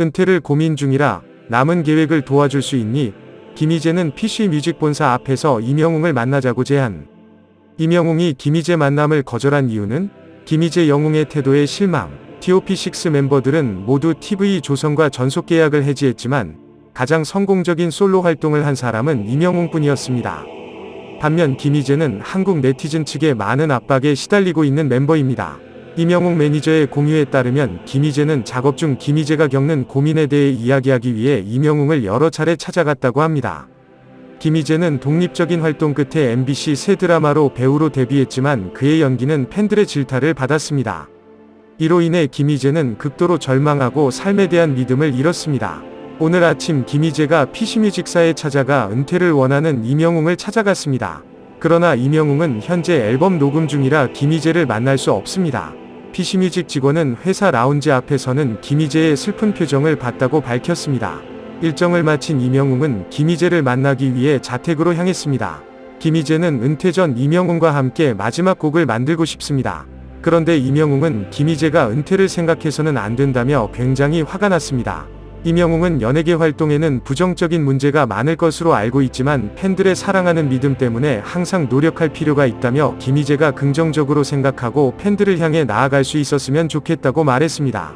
은퇴를 고민 중이라 남은 계획을 도와줄 수 있니? 김희재는 PC 뮤직 본사 앞에서 이명웅을 만나자고 제안. 이명웅이 김희재 만남을 거절한 이유는 김희재 영웅의 태도에 실망. TOP6 멤버들은 모두 TV 조선과 전속 계약을 해지했지만 가장 성공적인 솔로 활동을 한 사람은 이명웅 뿐이었습니다. 반면 김희재는 한국 네티즌 측의 많은 압박에 시달리고 있는 멤버입니다. 이명웅 매니저의 공유에 따르면 김희재는 작업 중 김희재가 겪는 고민에 대해 이야기하기 위해 이명웅을 여러 차례 찾아갔다고 합니다. 김희재는 독립적인 활동 끝에 MBC 새 드라마로 배우로 데뷔했지만 그의 연기는 팬들의 질타를 받았습니다. 이로 인해 김희재는 극도로 절망하고 삶에 대한 믿음을 잃었습니다. 오늘 아침 김희재가 PC뮤직사에 찾아가 은퇴를 원하는 이명웅을 찾아갔습니다. 그러나 이명웅은 현재 앨범 녹음 중이라 김희재를 만날 수 없습니다. PC뮤직 직원은 회사 라운지 앞에서는 김희재의 슬픈 표정을 봤다고 밝혔습니다. 일정을 마친 이명웅은 김희재를 만나기 위해 자택으로 향했습니다. 김희재는 은퇴 전 이명웅과 함께 마지막 곡을 만들고 싶습니다. 그런데 이명웅은 김희재가 은퇴를 생각해서는 안 된다며 굉장히 화가 났습니다. 이명웅은 연예계 활동에는 부정적인 문제가 많을 것으로 알고 있지만 팬들의 사랑하는 믿음 때문에 항상 노력할 필요가 있다며 김희재가 긍정적으로 생각하고 팬들을 향해 나아갈 수 있었으면 좋겠다고 말했습니다.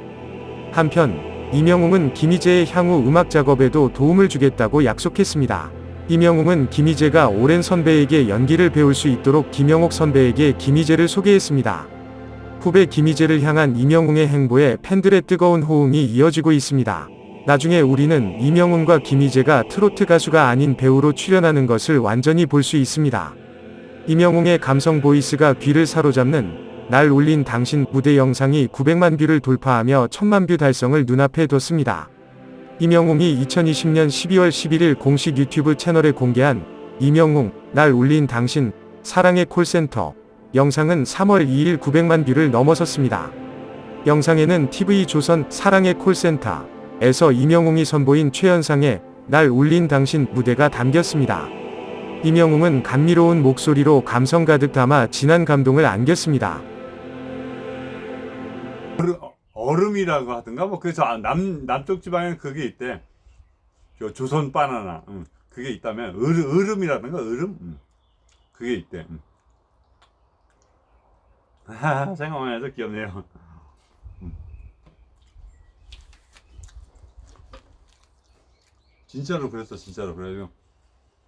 한편 이명웅은 김희재의 향후 음악 작업에도 도움을 주겠다고 약속했습니다. 이명웅은 김희재가 오랜 선배에게 연기를 배울 수 있도록 김영옥 선배에게 김희재를 소개했습니다. 후배 김희재를 향한 이명웅의 행보에 팬들의 뜨거운 호응이 이어지고 있습니다. 나중에 우리는 이명웅과 김희재가 트로트 가수가 아닌 배우로 출연하는 것을 완전히 볼 수 있습니다. 이명웅의 감성 보이스가 귀를 사로잡는 날 울린 당신 무대 영상이 900만 뷰를 돌파하며 1000만 뷰 달성을 눈앞에 뒀습니다. 이명웅이 2020년 12월 11일 공식 유튜브 채널에 공개한 이명웅 날 울린 당신 사랑의 콜센터 영상은 3월 2일 900만 뷰를 넘어섰습니다. 영상에는 TV 조선 사랑의 콜센터 에서 이명웅이 선보인 최연상의 날 울린 당신 무대가 담겼습니다. 이명웅은 감미로운 목소리로 감성 가득 담아 진한 감동을 안겼습니다. 얼음, 얼음이라고 하던가 뭐 그래서 아, 남 남쪽 지방에 그게 있대. 저 조선 바나나. 응. 그게 있다면 얼음, 얼음이라던가 얼음. 응. 그게 있대. 응. 생각만 해도 귀엽네요. 응. 진짜로 그랬어, 진짜로. 그래가지고